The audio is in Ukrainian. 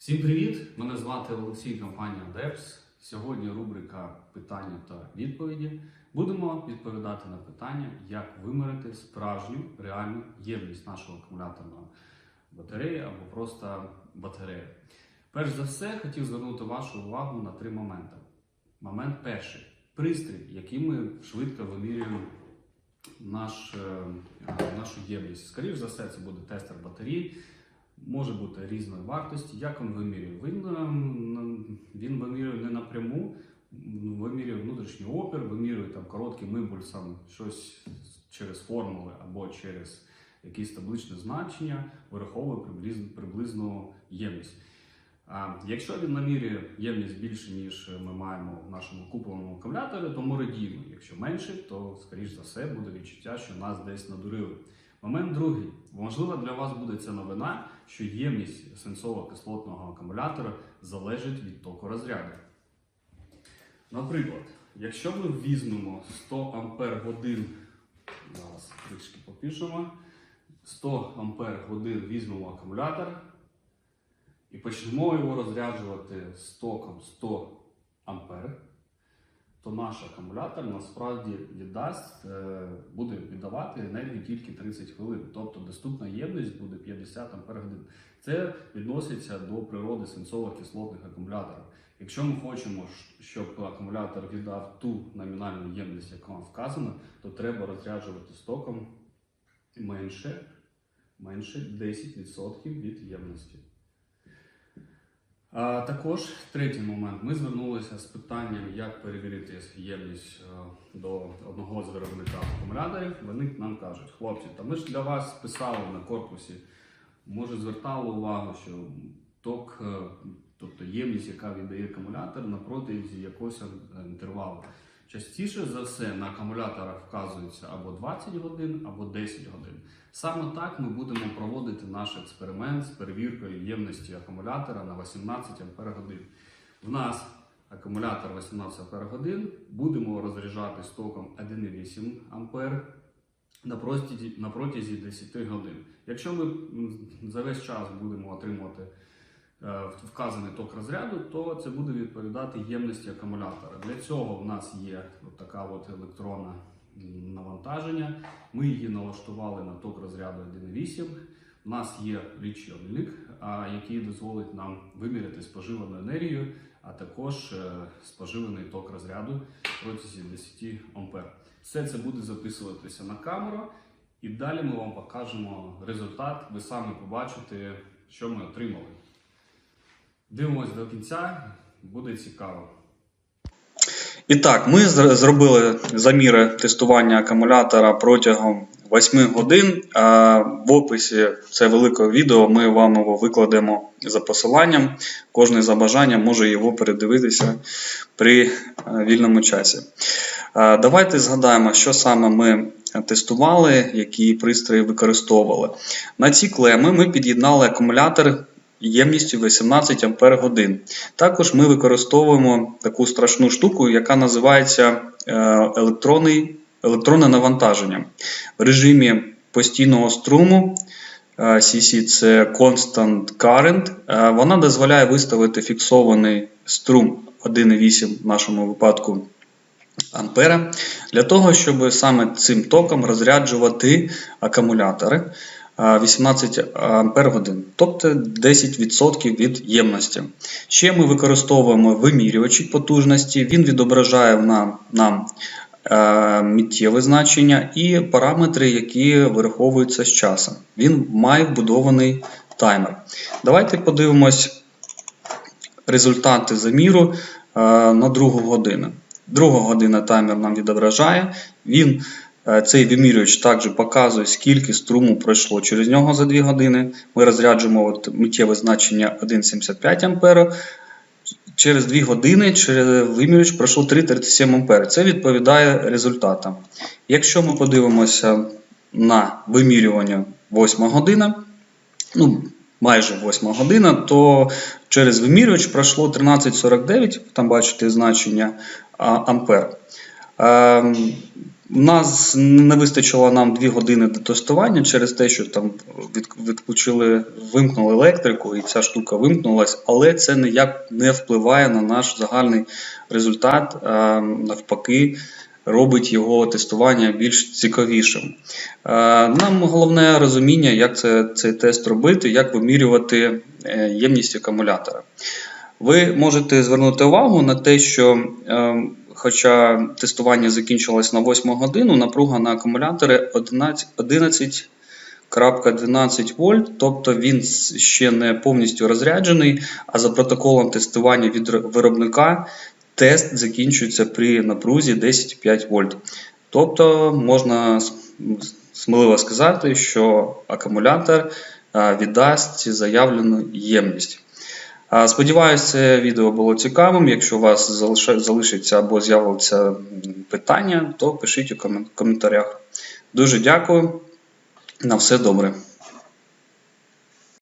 Всім привіт! Мене звати Олексій, компанія DEPS. Сьогодні рубрика питання та відповіді. Будемо відповідати на питання, як вимірити справжню реальну ємність нашого акумуляторного батареї або просто батареї. Перш за все, хотів звернути вашу увагу на три моменти. Момент перший пристрій, яким ми швидко вимірюємо наш, е, нашу ємність. Скоріше за все, це буде тестер батареї. Може бути різної вартості. Як він вимірює? Він, ем, він вимірює не напряму, вимірює внутрішній опір, вимірює там коротким імпульсом щось через формули або через якісь табличне значення, вираховує приблизно, приблизну ємність. А якщо він намірює ємність більше, ніж ми маємо в нашому купленому акумуляторі, то ми радіємо. Якщо менше, то скоріш за все буде відчуття, що нас десь надурили. Момент другий. Можливо, для вас буде ця новина, що ємність свинцово-кислотного акумулятора залежить від току розряду. Наприклад, якщо ми візьмемо 100 Ампер зараз трішки попишемо, 100 Ампер візьмемо акумулятор і почнемо його розряджувати з током 100 Ампер, то наш акумулятор насправді віддасть, е, буде віддавати енергію тільки 30 хвилин. Тобто доступна ємність буде 50 Ампер годин. Це відноситься до природи свинцово-кислотних акумуляторів. Якщо ми хочемо, щоб акумулятор віддав ту номінальну ємність, яка вам вказана, то треба розряджувати стоком менше, менше 10% від ємності. Також третій момент. Ми звернулися з питанням, як перевірити ємність е, до одного з виробника акумуляторів. Вони нам кажуть, хлопці, та ми ж для вас писали на корпусі, може звертали увагу, що ток, е, тобто ємність, яка віддає акумулятор на протязі якогось інтервалу. Частіше за все на акумуляторах вказується або 20 годин, або 10 годин. Саме так ми будемо проводити наш експеримент з перевіркою ємності акумулятора на 18 Ампер годин. В нас акумулятор 18 Ампер будемо розряджати з током 1,8 Ампер на протязі, 10 годин. Якщо ми за весь час будемо отримувати вказаний ток розряду, то це буде відповідати ємності акумулятора. Для цього в нас є от така от електронна навантаження. Ми її налаштували на ток розряду 1,8. У нас є лічильник, який дозволить нам виміряти споживану енергію, а також е, споживаний ток розряду протязі 10 ампер. Все це буде записуватися на камеру, і далі ми вам покажемо результат. Ви самі побачите, що ми отримали. Дивимось до кінця, буде цікаво. І так, ми зробили заміри тестування акумулятора протягом 8 годин. В описі це великого відео ми вам його викладемо за посиланням. Кожен за бажанням може його передивитися при е, вільному часі. Давайте згадаємо, що саме ми тестували, які пристрої використовували. На ці клеми ми під'єднали акумулятор ємністю 18 Ампер годин. Також ми використовуємо таку страшну штуку, яка називається е, електронний, електронне навантаження. В режимі постійного струму е, CC це Constant Current. е, Вона дозволяє виставити фіксований струм 1,8 в нашому випадку ампера для того, щоб саме цим током розряджувати акумулятори. А, 18 ампер годин, тобто 10% від ємності. Ще ми використовуємо вимірювачі потужності, він відображає нам, нам е, миттєве значення і параметри, які вираховуються з часом. Він має вбудований таймер. Давайте подивимось результати заміру е, на другу годину. Друга година таймер нам відображає. Він Цей вимірювач також показує, скільки струму пройшло через нього за 2 години. Ми розряджуємо миттєве значення 1,75 А. Через 2 години через вимірювач пройшло 3,37 А. Це відповідає результатам. Якщо ми подивимося на вимірювання 8 година, ну, майже 8 година, то через вимірювач пройшло 13,49, там бачите значення ампер. Ем, У нас не вистачило нам 2 години до тестування через те, що там відключили, вимкнули електрику, і ця штука вимкнулась, але це ніяк не впливає на наш загальний результат. Навпаки, робить його тестування більш цікавішим. Нам головне розуміння, як це, цей тест робити, як вимірювати е, ємність акумулятора. Ви можете звернути увагу на те, що е, хоча тестування закінчилось на 8 годину, напруга на акумуляторі 11 11,12 вольт, тобто він ще не повністю розряджений, а за протоколом тестування від виробника тест закінчується при напрузі 10,5 вольт. Тобто можна сміливо сказати, що акумулятор віддасть заявлену ємність. Сподіваюся, це відео було цікавим. Якщо у вас залишиться або з'являться питання, то пишіть у коментарях. Дуже дякую. На все добре.